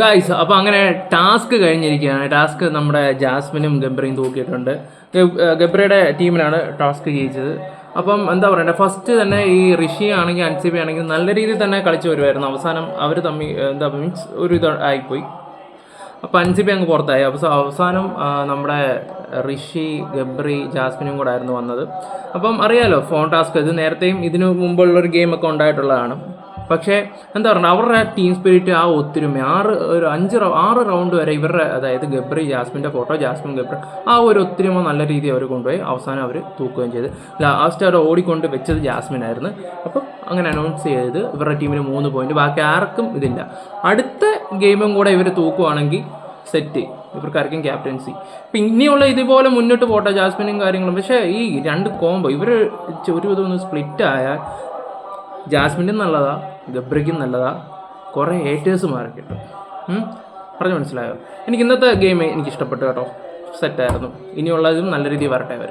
Guys അപ്പോൾ അങ്ങനെ task കഴിഞ്ഞിരിക്കുകയാണ്. ടാസ്ക് നമ്മുടെ ജാസ്മിനും ഗബ്രയും തൂക്കിയിട്ടുണ്ട്. ഗബ്രയുടെ ടീമിനാണ് ടാസ്ക് ജയിച്ചത്. അപ്പം എന്താ പറയണ്ടേ ഫസ്റ്റ് തന്നെ ഈ ഋഷി ആണെങ്കിൽ അൻസിബി ആണെങ്കിൽ നല്ല രീതിയിൽ തന്നെ കളിച്ചു വരുമായിരുന്നു അവസാനം അവർ തമ്മിൽ എന്താ മീൻസ് ഒരു ഇത് ആയിപ്പോയി. അപ്പം അൻസിബി അങ്ങ് പുറത്തായി. അപ്പോൾ അവസാനം നമ്മുടെ ഋഷി ഗബ്രി ജാസ്മിനും കൂടെ ആയിരുന്നു വന്നത്. അപ്പം അറിയാലോ ഫോൺ ടാസ്ക് ഇത് നേരത്തെയും ഇതിനു മുമ്പുള്ളൊരു ഗെയിമൊക്കെ ഉണ്ടായിട്ടുള്ളതാണ്. പക്ഷേ എന്താ പറയുക അവരുടെ ആ ടീം സ്പിരിറ്റ് ആ ഒത്തൊരുമ. ആറ് ഒരു അഞ്ച് ആറ് റൗണ്ട് വരെ ഇവരുടെ അതായത് ഗബ്രി ജാസ്മിന്റെ ഫോട്ടോ ജാസ്മിൻ ഗബ്രി ആ ഒരു ഒത്തൊരുമ നല്ല രീതിയിൽ അവർ കൊണ്ടുപോയി അവസാനം അവർ തൂക്കുകയും ചെയ്ത്. ലാസ്റ്റ് അവർ ഓടിക്കൊണ്ട് വെച്ചത് ജാസ്മിൻ ആയിരുന്നു അപ്പം അങ്ങനെ അനൗൺസ് ചെയ്ത് ഇവരുടെ ടീമിന് മൂന്ന് പോയിന്റ് ബാക്കി ആർക്കും ഇതില്ല. അടുത്ത ഗെയിമും കൂടെ ഇവർ തൂക്കുവാണെങ്കിൽ സെറ്റ് ഇവർക്കാർക്കും ക്യാപ്റ്റൻസി ഇപ്പം ഇനിയുള്ള ഇതുപോലെ മുന്നോട്ട് പോട്ടെ ജാസ്മിനും കാര്യങ്ങളും. പക്ഷേ ഈ രണ്ട് കോംബോ ഇവർ ഒരു ഇതൊന്ന് സ്പ്ലിറ്റ് ആയാൽ ജാസ്മിനും നല്ലതാ ഗബ്രിക്കും നല്ലതാ കുറേ ഏറ്റേഴ്സ് മാറി കിട്ടും പറഞ്ഞു മനസ്സിലായോ? എനിക്ക് ഇന്നത്തെ ഗെയിം എനിക്ക് ഇഷ്ടപ്പെട്ടു കേട്ടോ. സെറ്റായിരുന്നു ഇനിയുള്ളതും നല്ല രീതിയിൽ വരട്ടെ അവർ